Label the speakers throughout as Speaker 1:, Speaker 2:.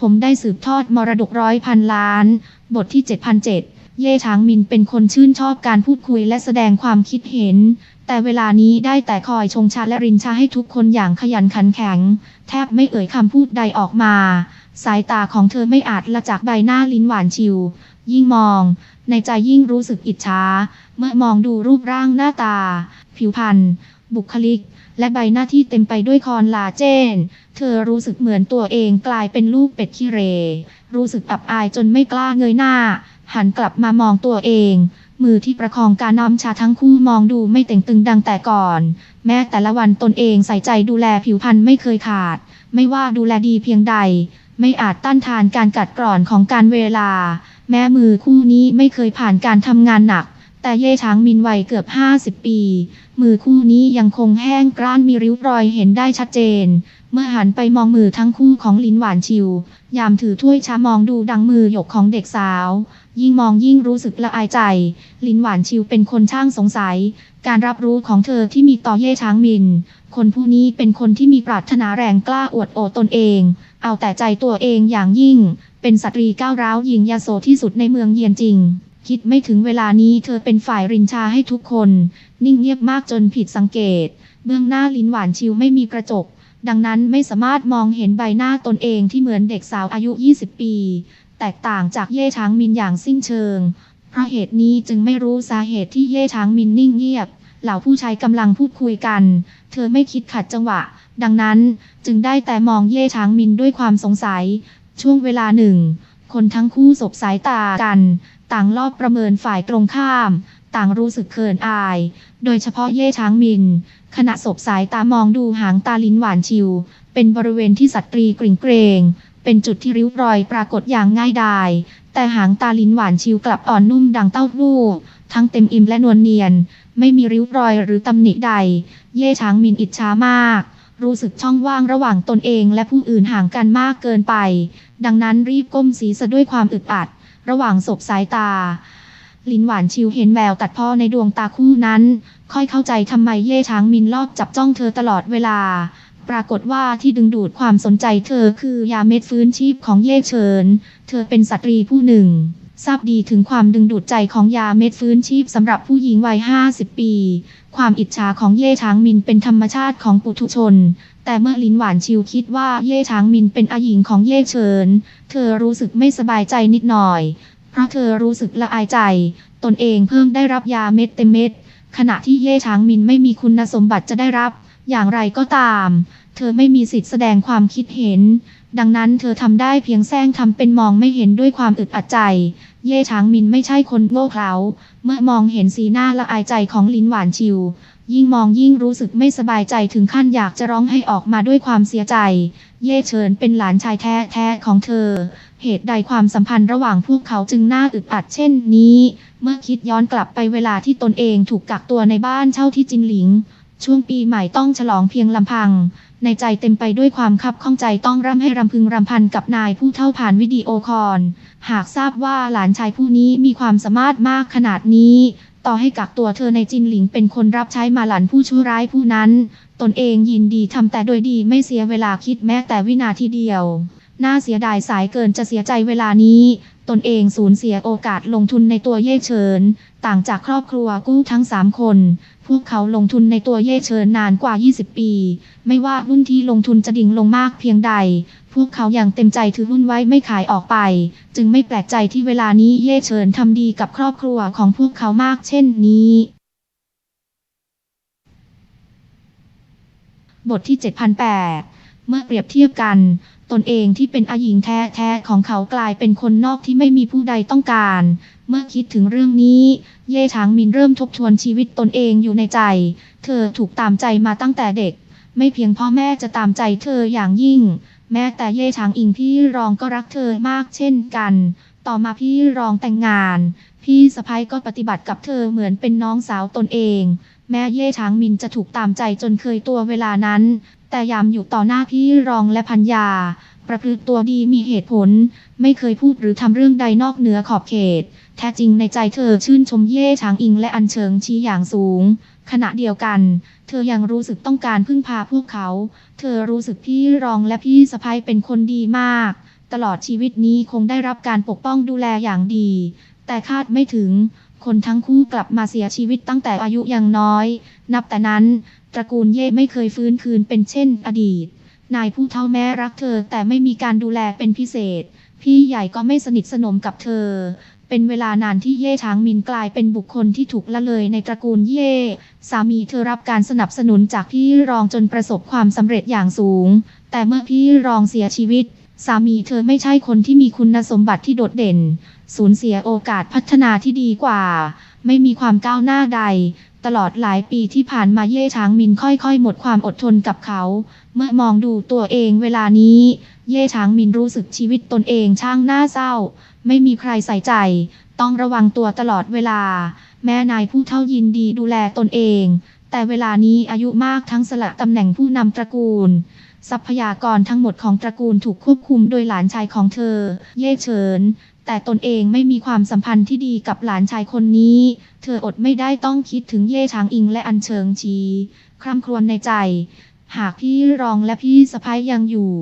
Speaker 1: ผมได้สืบทอดมรดกร้อยพันล้าน บทที่ 7,007 เย่ช้างมินเป็นคนชื่นชอบการพูดคุยและแสดงความคิดเห็น แต่เวลานี้ได้แต่คอยชงชาและรินชาให้ทุกคนอย่างขยันขันแข็ง แทบไม่เอ่ยคำพูดใดออกมา สายตาของเธอไม่อาจละจากใบหน้าลิ้นหวานชิว ยิ่งมอง ในใจยิ่งรู้สึกอิจฉาเมื่อมองดูรูปร่างหน้าตา ผิวพรรณบุคลิก และใบหน้าที่เต็มไปด้วยคอนลาเจน เธอรู้สึกเหมือนตัวเองกลายเป็นลูกเป็ดขี้เร รู้สึกอับอายจนไม่กล้าเงยหน้า หันกลับมามองตัวเอง มือที่ประคองการน้ำชาทั้งคู่มองดูไม่เต่งตึงดังแต่ก่อน แม้แต่ละวันตนเองใส่ใจดูแลผิวพรรณไม่เคยขาด ไม่ว่าดูแลดีเพียงใด ไม่อาจต้านทานการกัดกร่อนของการเวลา แม้มือคู่นี้ไม่เคยผ่านการทำงานหนัก แต่เย่ช้างมินวัยเกือบ 50 ปี มือคู่นี้ยังคงแห้งกร้านมีริ้วรอยเห็นได้ชัดเจน เมื่อหันไปมองมือทั้งคู่ของลินหวานชิว ยามถือถ้วยชามองดูดังมือหยกของเด็กสาว ยิ่งมองยิ่งรู้สึกละอายใจ ลินหวานชิวเป็นคนช่างสงสัย การรับรู้ของเธอที่มีต่อเย่ช้างมิน คนผู้นี้เป็นคนที่มีปรารถนาแรงกล้าอวดโอตนเอง เอาแต่ใจตัวเองอย่างยิ่ง เป็นสตรีก้าวร้าวหญิงยาโสที่สุดในเมืองเยียนจริง คิดไม่ถึงเวลานี้เธอเป็นฝ่ายรินชาให้ทุกคน นิ่งเงียบมากจนผิดสังเกต เบื้องหน้าลินหวานชิวไม่มีกระจก ดังนั้นไม่สามารถมองเห็นใบหน้าตนเองที่เหมือนเด็กสาวอายุ 20 ปี แตกต่างจากเย่ช้างมินอย่างสิ้นเชิง เพราะเหตุนี้จึงไม่รู้สาเหตุที่เย่ช้างมินนิ่งเงียบ เหล่าผู้ชายกำลังพูดคุยกัน เธอไม่คิดขัดจังหวะ ดังนั้นจึงได้แต่มองเย่ช้างมินด้วยความสงสัย ช่วงเวลาหนึ่ง คนทั้งคู่สบสายตากัน ต่างรอบประเมินฝ่ายตรงข้าม ต่างรู้สึกเขินอาย โดยเฉพาะเย่ช้างมิน ขณะสบสายตามองดูหางตาลิ้นหวานชิว เป็นบริเวณที่สตรีกริ่งเกรงเป็นจุดที่ริ้วรอยปรากฏอย่างง่ายดาย แต่หางตาลิ้นหวานชิวกลับอ่อนนุ่มดังเต้าหู้ ทั้งเต็มอิ่มและนวลเนียน ไม่มีริ้วรอยหรือตำหนิใด เย่ช้างมินอิจฉามาก รู้สึกช่องว่างระหว่างตนเองและผู้อื่นห่างกันมากเกินไป ดังนั้นรีบก้มศีรษะด้วยความอึดอัด ระหว่างศพสายตา ลินหวานชิวเห็นแววตัดพ่อในดวงตาคู่นั้น ค่อยเข้าใจทำไมเย่ช้างมินลอบจับจ้องเธอตลอดเวลา ปรากฏว่าที่ดึงดูดความสนใจเธอคือยาเม็ดฟื้นชีพของเย่เฉิน เธอเป็นสตรีผู้หนึ่ง ทราบดีถึงความดึงดูดใจของยาเม็ดฟื้นชีพสำหรับผู้หญิงวัย 50 ปี ความอิจฉาของเย่ช้างมินเป็นธรรมชาติของปุถุชน แต่เมื่อลินหวานชิวคิดว่าเย่ช้างมินเป็นอาหญิงของเย่เฉิน เธอรู้สึกไม่สบายใจนิดหน่อย เพราะเธอรู้สึกละอายใจ ตนเองเพิ่งได้รับยาเม็ดเต็มเม็ด ขณะที่เย่ช้างมินไม่มีคุณสมบัติจะได้รับ อย่างไรก็ตาม เธอไม่มีสิทธิ์แสดงความคิดเห็น ดังนั้นเธอทำได้เพียงแซงทำเป็นมองไม่เห็นด้วยความอึดอัดใจ เย่ช้างมินไม่ใช่คนโง่เขลาเมื่อมองเห็นสีหน้าละอายใจของลินหวานชิว ยิ่งมองยิ่งรู้สึกไม่สบายใจถึงขั้นอยากจะร้องให้ออกมาด้วยความเสียใจ เย่เฉินเป็นหลานชายแท้ๆของเธอ เหตุใดความสัมพันธ์ระหว่างพวกเขาจึงน่าอึดอัดเช่นนี้ เมื่อคิดย้อนกลับไปเวลาที่ตนเองถูกกักตัวในบ้านเช่าที่จินหลิง ช่วงปีใหม่ต้องฉลองเพียงลำพัง ในใจเต็มไปด้วยความคับข้องใจต้องร่ำให้รำพึงรำพันกับนายผู้เท่าผ่านวิดีโอคอลหากทราบว่าหลานชายผู้นี้มีความสามารถมากขนาดนี้ ต่อให้กักตัวเธอในจินหลิงเป็นคนรับใช้มาหลันผู้ชั่วร้ายผู้นั้น ตนเองยินดีทำแต่โดยดีไม่เสียเวลาคิดแม้แต่วินาทีเดียวน่าเสียดายสายเกินจะเสียใจเวลานี้ ตนเองสูญเสียโอกาสลงทุนในตัวเย่เฉิน ต่างจากครอบครัวกู้ทั้ง 3 คน พวกเขาลงทุนในตัวเย่เฉินนานกว่า 20 ปี ไม่ว่าหุ้นที่ลงทุนจะดิ่งลงมากเพียงใด พวกเขายังเต็มใจถือหุ้นไว้ไม่ขายออกไป จึงไม่แปลกใจที่เวลานี้เย่เฉินทำดีกับครอบครัวของพวกเขามากเช่นนี้บทที่ 7008 เมื่อเปรียบเทียบกัน ตนเองที่เป็นอาหญิงแท้ๆของเขากลายเป็นคนนอกที่ไม่มีผู้ใดต้องการ เมื่อคิดถึงเรื่องนี้ เย่ช้างมินเริ่มทบทวนชีวิตตนเองอยู่ในใจ เธอถูกตามใจมาตั้งแต่เด็ก ไม่เพียงพ่อแม่จะตามใจเธออย่างยิ่ง แม้แต่เย่ช้างอิงพี่รองก็รักเธอมากเช่นกัน ต่อมาพี่รองแต่งงาน พี่สะพ้ยก็ปฏิบัติกับเธอเหมือนเป็นน้องสาวตนเองแม่เย่ช้างมินจะถูกตามใจจนเคยตัวเวลานั้น แต่ยามอยู่ต่อหน้าพี่รองและพัญญาประพฤติตัวดีมีเหตุผล ไม่เคยพูดหรือทำเรื่องใดนอกเหนือขอบเขต แท้จริงในใจเธอชื่นชมเย่ช้างอิงและอันเชิงชี้อย่างสูง ขณะเดียวกัน เธอยังรู้สึกต้องการพึ่งพาพวกเขา เธอรู้สึกพี่รองและพี่สะพ้ยเป็นคนดีมาก ตลอดชีวิตนี้คงได้รับการปกป้องดูแลอย่างดี แต่คาดไม่ถึง คนทั้งคู่กลับมาเสียชีวิตตั้งแต่อายุยังน้อย นับแต่นั้น ตระกูลเย่ไม่เคยฟื้นคืนเป็นเช่น อดีต นายผู้เฒ่าแม้รักเธอ แต่ไม่มีการดูแลเป็นพิเศษ พี่ใหญ่ก็ไม่สนิทสนมกับเธอ เป็นเวลานานที่เย่ช้างมินกลายเป็นบุคคลที่ถูกละเลยในตระกูลเย่ สามีเธอรับการสนับสนุนจากพี่รองจนประสบความสำเร็จอย่างสูง แต่เมื่อพี่รองเสียชีวิต สามีเธอไม่ใช่คนที่มีคุณสมบัติที่โดดเด่น สูญเสียโอกาสพัฒนาที่ดีกว่า ไม่มีความก้าวหน้าใด ตลอดหลายปีที่ผ่านมาเย่ช้างมินค่อยๆ หมดความอดทนกับเขา เมื่อมองดูตัวเองเวลานี้ เย่ช้างมินรู้สึกชีวิตตนเองช่างน่าเศร้า ไม่มีใครใส่ใจ ต้องระวังตัวตลอดเวลา แม่นายผู้เฒ่ายินดีดูแลตนเอง แต่เวลานี้อายุมากทั้งสละตำแหน่งผู้นำตระกูลทรัพยากรทั้งหมดของตระกูลถูกควบคุมโดยหลานชายของเธอ เย่เฉิน แต่ตนเองไม่มีความสัมพันธ์ที่ดีกับหลานชายคนนี้ เธออดไม่ได้ต้องคิดถึงเย่ชางอิงและอันเชิงชี คร่ำครวญในใจ หากพี่รองและพี่สะพ้ายยังอยู่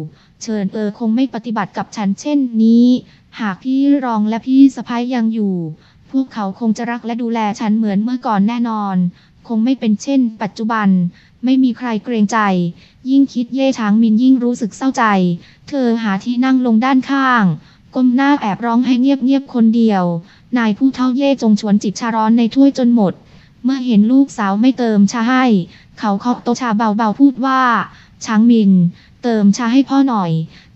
Speaker 1: เชิญเออคงไม่ปฏิบัติกับฉันเช่นนี้ หากพี่รองและพี่สะพ้ายยังอยู่ พวกเขาคงจะรักและดูแลฉันเหมือนเมื่อก่อนแน่นอน คงไม่เป็นเช่น ปัจจุบัน ไม่มีใครเกรงใจ ยิ่งคิดเย่ช้างมินยิ่งรู้สึกเศร้าใจ เธอหาที่นั่งลงด้านข้าง ก้มหน้าแอบร้องให้เงียบๆคนเดียว นายผู้เฒ่าเย่จงชวนจิบชาร้อนในถ้วยจนหมด เมื่อเห็นลูกสาวไม่เติมชาให้ เขาเคาะโต๊ะชาเบาๆพูดว่า ช้างมิน เติมชาให้พ่อหน่อย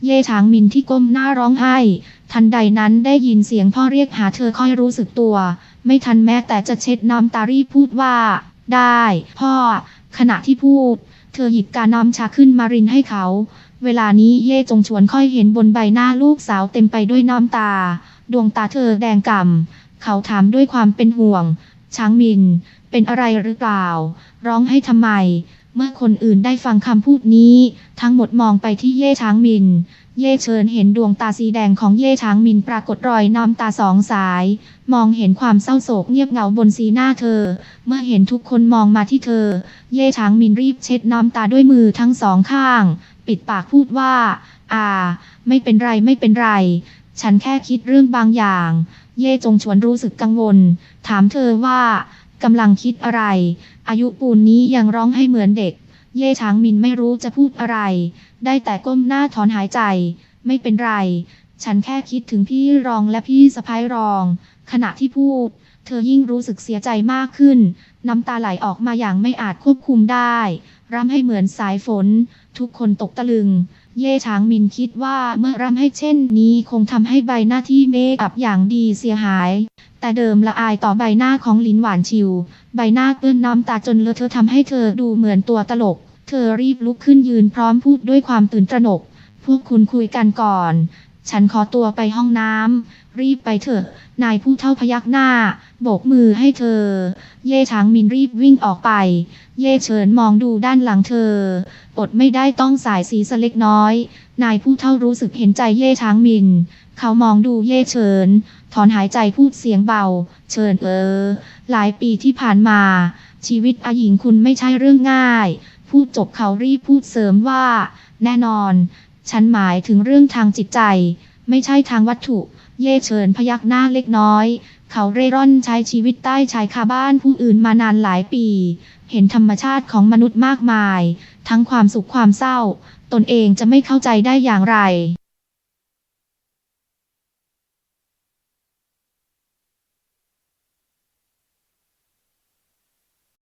Speaker 1: เย่ช้างมินที่ก้มหน้าร้องไห้ ทันใดนั้นได้ยินเสียงพ่อเรียกหาเธอค่อยรู้สึกตัว ไม่ทันแม้แต่จะเช็ดน้ำตารีพูดว่า ได้ พ่อ ขณะที่พูด เธอหยิบกาน้ำชาขึ้นมารินให้เขา เวลานี้เย่จงชวนค่อยเห็นบนใบหน้าลูกสาวเต็มไปด้วยน้ำตา ดวงตาเธอแดงก่ำเขาถามด้วยความเป็นห่วง ช้างมิน เป็นอะไรหรือเปล่า ร้องให้ทำไม เมื่อคนอื่นได้ฟังคำพูดนี้ ทั้งหมดมองไปที่เย่ช้างมิน เย่เชิญเห็นดวงตาสีแดงของเย่ช้างมินปรากฏรอยน้ำตาสองสายมองเห็นความเศร้าโศกเงียบเหงาบนสีหน้าเธอ เมื่อเห็นทุกคนมองมาที่เธอ เย่ช้างมินรีบเช็ดน้ำตาด้วยมือทั้งสองข้าง ปิดปากพูดว่า อ่า ไม่เป็นไรไม่เป็นไร ฉันแค่คิดเรื่องบางอย่าง เย่จงชวนรู้สึกกังวล ถามเธอว่ากำลังคิดอะไร อายุปูนนี้ยังร้องให้เหมือนเด็ก เย่ช้างมินไม่รู้จะพูดอะไร ได้แต่ก้มหน้าถอนหายใจ ไม่เป็นไร ฉันแค่คิดถึงพี่รองและพี่สะพ้ายรอง ขณะที่พูด เธอยิ่งรู้สึกเสียใจมากขึ้น น้ำตาไหลออกมาอย่างไม่อาจควบคุมได้ร่ำให้เหมือนสายฝน ทุกคนตกตะลึง เย่ช้างมินคิดว่าเมื่อร่ำให้เช่นนี้คงทำให้ใบหน้าที่เมคอัพอย่างดีเสียหาย แต่เดิมละอายต่อใบหน้าของลินหวานชิว ใบหน้าเปื้อนน้ำตาจนเลอะเธอะทำให้เธอดูเหมือนตัวตลก เธอรีบลุกขึ้นยืนพร้อมพูดด้วยความตื่นตระหนก พวกคุณคุยกันก่อน ฉันขอตัวไปห้องน้ำ รีบไปเถอะ นายผู้เท่าพยักหน้า โบกมือให้เธอ เย่ช้างมินรีบวิ่งออกไป เย่เฉินมองดูด้านหลังเธอ อดไม่ได้ต้องสายสีสเล็กน้อย นายผู้เท่ารู้สึกเห็นใจเย่ช้างมิน เขามองดูเย่เฉิน ถอนหายใจพูดเสียงเบาเชิญเออ หลายปีที่ผ่านมา ชีวิตอาหญิงคุณไม่ใช่เรื่องง่าย พูดจบเขารีบพูดเสริมว่า แน่นอน ฉันหมายถึงเรื่องทางจิตใจ ไม่ใช่ทางวัตถุ เย่เฉินพยักหน้าเล็กน้อย เขาเร่ร่อนใช้ชีวิตใต้ชายคาบ้านผู้อื่นมานานหลายปี เห็นธรรมชาติของมนุษย์มากมาย ทั้งความสุขความเศร้า ตนเองจะไม่เข้าใจได้อย่างไร